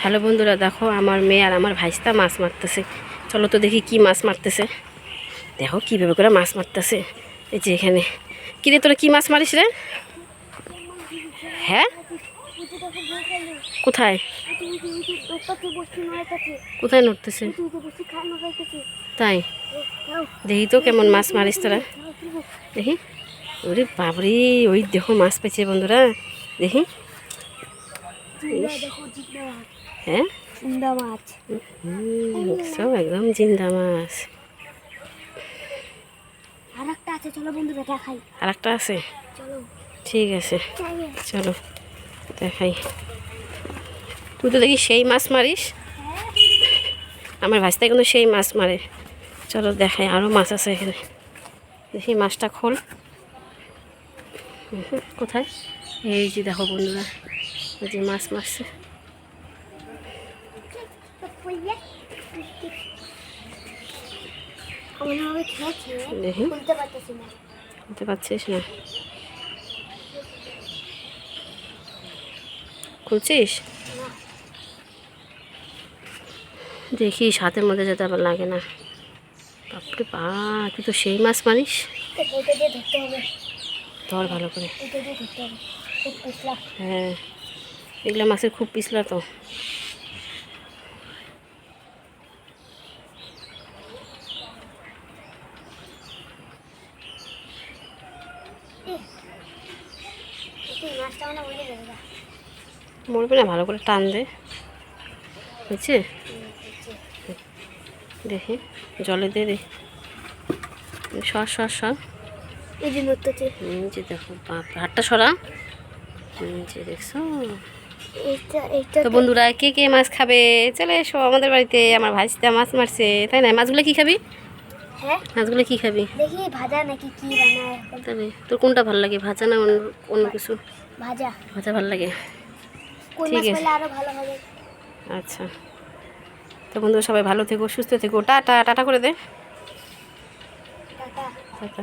Hello বন্ধুরা, দেখো আমার মেয়ে আর আমার ভাইস্তা মাছ মারতেছে। চলো তো দেখি কি মাছ মারতেছে। দেখো কীভাবে করে মাছ মারতেছে। এই যে এখানে। কী রে তোরা কী মাছ মারিস রে? হ্যাঁ? কোথায়? কোথায় নড়তেছে? তাই? দেখি তো কেমন মাছ মারিস তোরা। দেখি। ওরে বাবরে ওই দেখো মাছ পেয়েছে বন্ধুরা। দেখি। হ্যাঁ? মাছ। সব একদম জিন্দা মাছ। আর একটা আছে চলো বন্ধুরা দেখাই। আর একটা আছে? চলো। ঠিক আছে। চলো দেখাই। তুই তো দেখি সেই মাছ মারিস? আমার ভাইস্তা কিন্তু সেই মাছ মারে। চলো দেখাই আরও মাছ আছে এখানে। দেখি মাছটা খোল। কোথায়? এই যে দেখো বন্ধুরা যে মাছ মারছে। দেখি। খুলতে পারছিস না। খুলছিস? দেখিস হাতের মধ্যে যাতে আবার লাগে না। বাপরে বা তুই তো সেই মাছ মারিস। হবে। ধর ভালো করে। হ্যাঁ। এগুলো মাছের খুব পিছলা তো এই মাছটা মানে মরে যাবে না মরবে না ভালো করে টান দে। বুঝছে? দেখি জলে দে দে। সর সর সর। এই যে দেখো হাতটা সরা। যে দেখছ? তো বন্ধুরা কে কে মাছ খাবে? চলে এসো আমাদের বাড়িতে। আমার ভাইস্তা মাছ মারছে। তাই না? মাছগুলো কি খাবি? হ্যাঁ? মাছগুলো কি খাবি? দেখি ভাজা নাকি কি বানায়? তবে তোর কোনটা ভালো লাগে ভাজা না অন্য অন্য কিছু? ভাজা। ভাজা ভালো লাগে। ঠিক আছে। ভালো হবে? আচ্ছা। তো বন্ধুরা সবাই ভালো থেকো সুস্থ থেকো। টাটা টাটা করে দে। টাটা। টাটা।